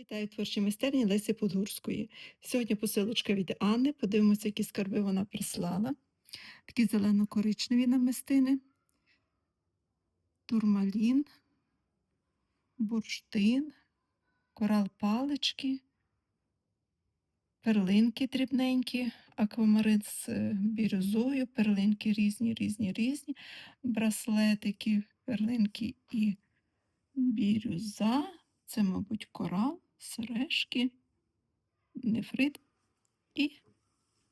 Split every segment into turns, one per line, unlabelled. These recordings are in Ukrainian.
Вітаю в творчій майстерні Лесі Подгурської. Сьогодні посилочка від Анни. Подивимося, які скарби вона прислала. Такі зелено-коричневі намистини, турмалін, бурштин, корал палички, перлинки дрібненькі, аквамарин з е, бірюзою, перлинки різні, різні, різні, браслетики, перлинки і бірюза. Це, мабуть, корал, сережки, нефрит і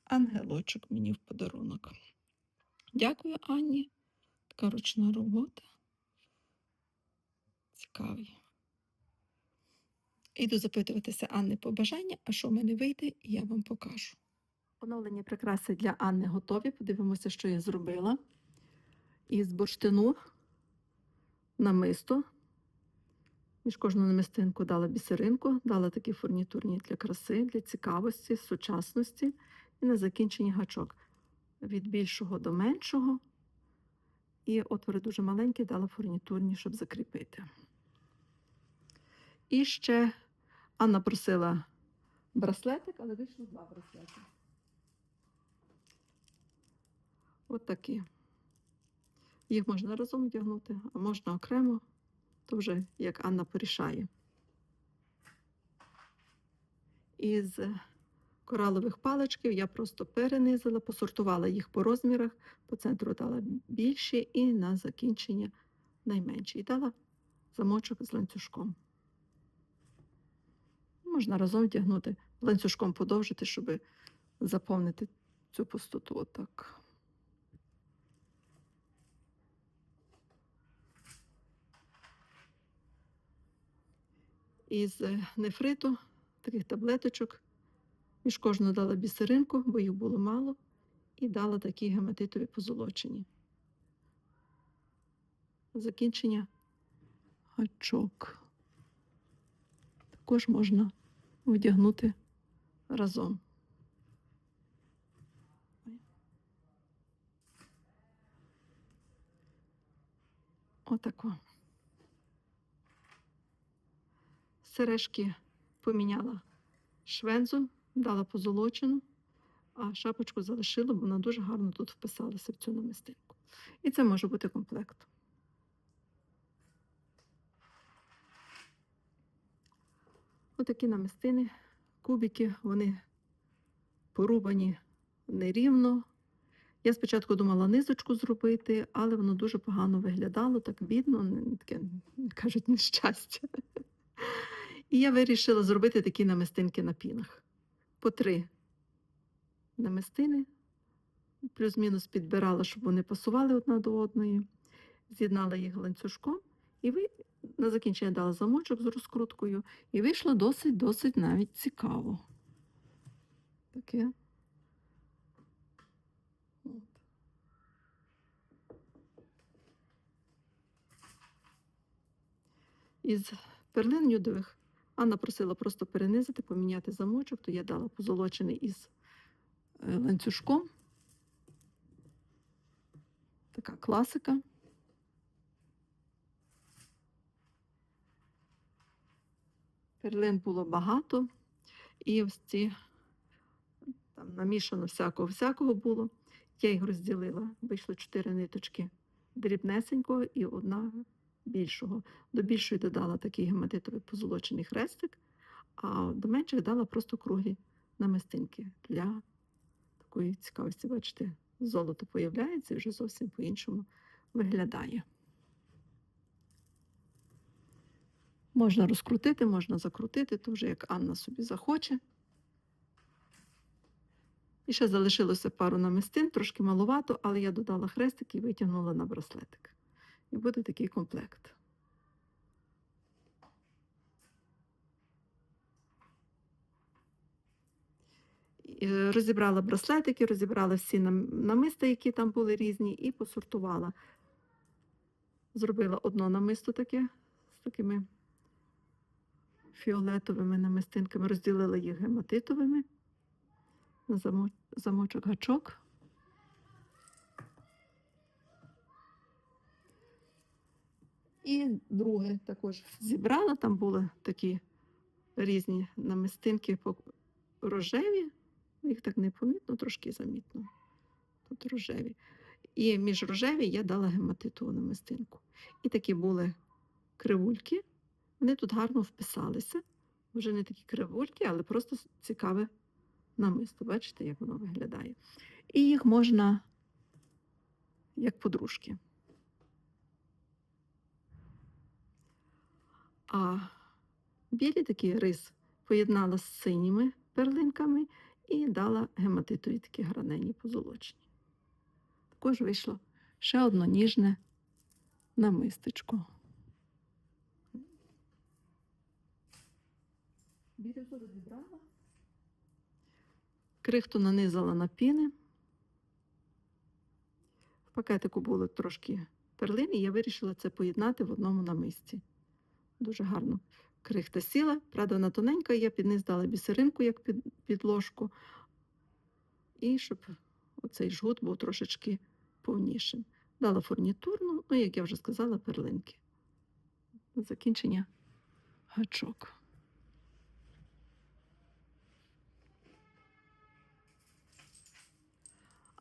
ангелочок мені в подарунок. Дякую, Анні. Така ручна робота. Цікавий. Іду запитуватися Анни побажання, а що в мене вийде, я вам покажу. Оновлені прикраси для Анни готові. Подивимося, що я зробила. Із бурштину намисто між кожну намистинку дала бісеринку, дала такі фурнітурні для краси, для цікавості, сучасності і на закінченні гачок. Від більшого до меншого. І отвори дуже маленькі, дала фурнітурні, щоб закріпити. І ще Анна просила браслетик, але вийшло два браслети. От. Їх можна разом вдягнути, а можна окремо то вже як Анна порішає. Із коралових паличків я просто перенизила, посортувала їх по розмірах, по центру дала більші і на закінчення найменші. І дала замочок з ланцюжком. Можна разом вдягнути, ланцюжком подовжити, щоб заповнити цю пустоту. Отак. Із е, нефриту, таких таблеточок. Між кожну дала бісеринку, бо їх було мало, і дала такі гематитові позолочені. Закінчення гачок. Також можна вдягнути разом. Отако. Сережки поміняла швензу, дала позолочену, а шапочку залишила, бо вона дуже гарно тут вписалася в цю намистинку. І це може бути комплект. Отакі намистини, кубики, вони порубані нерівно. Я спочатку думала низочку зробити, але воно дуже погано виглядало, так бідно, таке, кажуть, нещастя. І я вирішила зробити такі намистинки на пінах. По три намистини, плюс-мінус підбирала, щоб вони пасували одна до одної, з'єднала їх ланцюжком, і ви на закінчення дала замочок з розкруткою, і вийшло досить-досить навіть цікаво. Таке. От. Із перлин нюдових Анна просила просто перенизити, поміняти замочок, то я дала позолочений із е, ланцюжком. Така класика. Перлин було багато, і ось ці там намішано всякого-всякого було. Я їх розділила. Вийшло чотири ниточки дрібнесенького і одна більшого. До більшої додала такий гематитовий позолочений хрестик, а до менших дала просто круглі намистинки для такої цікавості. Бачите, золото появляється і вже зовсім по-іншому виглядає. Можна розкрутити, можна закрутити, то вже як Анна собі захоче. І ще залишилося пару намистин, трошки маловато, але я додала хрестик і витягнула на браслетик. І буде такий комплект. Розібрала браслетики, розібрала всі намиста, які там були різні, і посортувала. Зробила одно намисто таке з такими фіолетовими намистинками, розділила їх гематитовими на замочок гачок. І друге також зібрала, там були такі різні намистинки рожеві. Їх так непомітно, трошки замітно. Тут рожеві. І між рожеві я дала гематитову намистинку. І такі були кривульки. Вони тут гарно вписалися. Вже не такі кривульки, але просто цікаве намисто. Бачите, як воно виглядає. І їх можна як подружки. А білі такий рис поєднала з синіми перлинками і дала гематитові такі гранені позолочені. Також вийшло ще одно ніжне намистечко. Бірюзу розібрала. Крихту нанизала на піни. В пакетику було трошки перлин, і я вирішила це поєднати в одному намисті. Дуже гарно крихта сіла. Правда, вона тоненька, я під низ дала бісеринку як під, підложку. І щоб оцей жгут був трошечки повнішим. Дала фурнітурну, ну, як я вже сказала, перлинки. Закінчення гачок.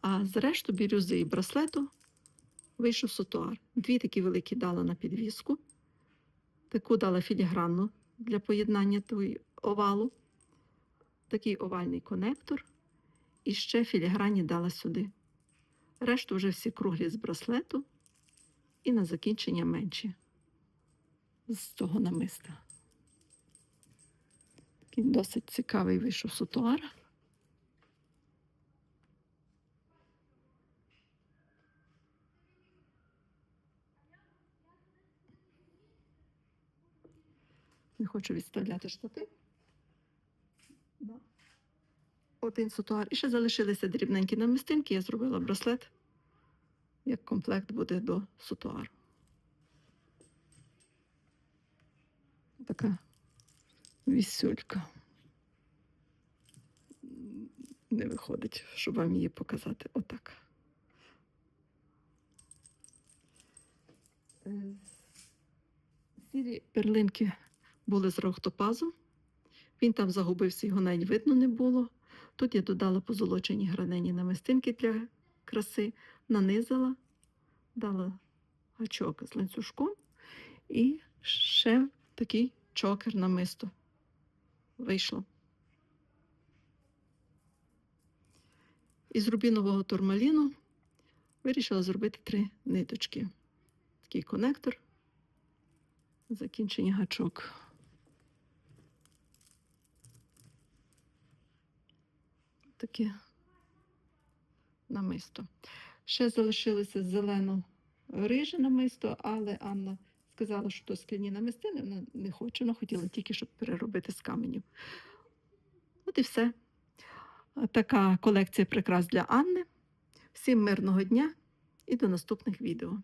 А з решту бірюзи і браслету вийшов сотуар. Дві такі великі дала на підвіску. Таку дала філігранну для поєднання тої овалу. Такий овальний конектор. І ще філігранні дала сюди. Решту вже всі круглі з браслету. І на закінчення менші з цього намиста. Такий досить цікавий вийшов сутуар. Не хочу відставляти штати. Один сутуар. І ще залишилися дрібненькі намистинки. Я зробила браслет, як комплект буде до сутуару. Така вісюлька. Не виходить, щоб вам її показати. Отак. Е, Сірі перлинки були з рохтопазу. Він там загубився, його навіть видно не було. Тут я додала позолочені гранені намистинки для краси, нанизала, дала гачок з ланцюжком і ще такий чокер намисто вийшло. Із рубінового турмаліну вирішила зробити три ниточки. Такий конектор, закінчення гачок. Таке намисто. Ще залишилося зелено-риже намисто, але Анна сказала, що то скляні намистини, вона не хоче, вона хотіла тільки, щоб переробити з каменів. От і все. Така колекція прикрас для Анни. Всім мирного дня і до наступних відео.